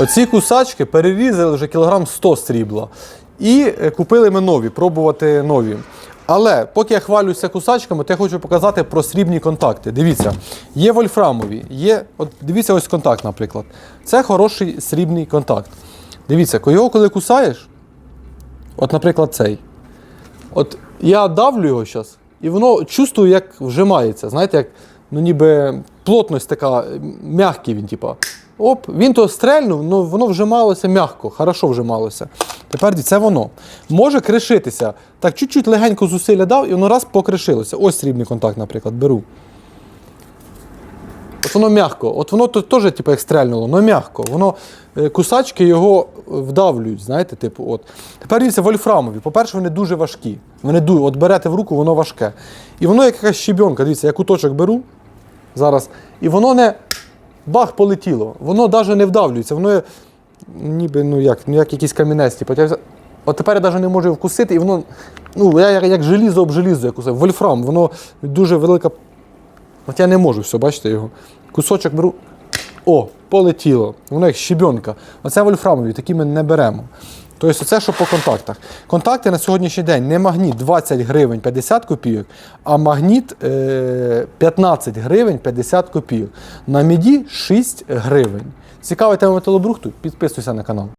Оці кусачки перерізали вже кілограм 100 срібла. І е, купили ми нові, пробувати нові. Але поки я хвалюся кусачками, то я хочу показати про срібні контакти. Дивіться, є вольфрамові, є. От дивіться, ось контакт, наприклад. Це хороший срібний контакт. Дивіться, його коли кусаєш, от, наприклад, цей. От я давлю його зараз, і воно чувствую, як вжимається. Знаєте, як ну ніби плотність така, м'який він, типа. Оп, він то стрельнув, ну воно вжималося м'яко, хорошо вжималося. Тепер це воно. Може кришитися. Так чуть-чуть легенько зусилля дав, і воно раз покришилося. Ось срібний контакт, наприклад, беру. От воно м'яко. От воно теж типу, як стрельнуло, але м'яко. Воно е, кусачки його вдавлюють, знаєте, типу, от. Тепер дивіться, вольфрамові. По-перше, вони дуже важкі. Вони ду... От берете в руку, воно важке. І воно як якась щебенка. Дивіться, я куточок беру зараз, і воно не бах полетіло. Воно навіть не вдавлюється, воно ніби ну як, ну як якийсь камінець. Типу. От тепер я навіть не можу його вкусити, і воно, ну, я як, як желізо об желізо, як. Вольфрам, воно дуже велика От я не можу все, бачите його. Кусочок беру. О, полетіло. Воно як щебенка. Оце вольфрамові, такі ми не беремо. Тобто це що по контактах. Контакти на сьогоднішній день не магніт 20 гривень 50 копійок, а магніт е, 15 гривень 50 копійок. На міді 6 гривень. Цікавий тема металобрухту? Підписуйся на канал.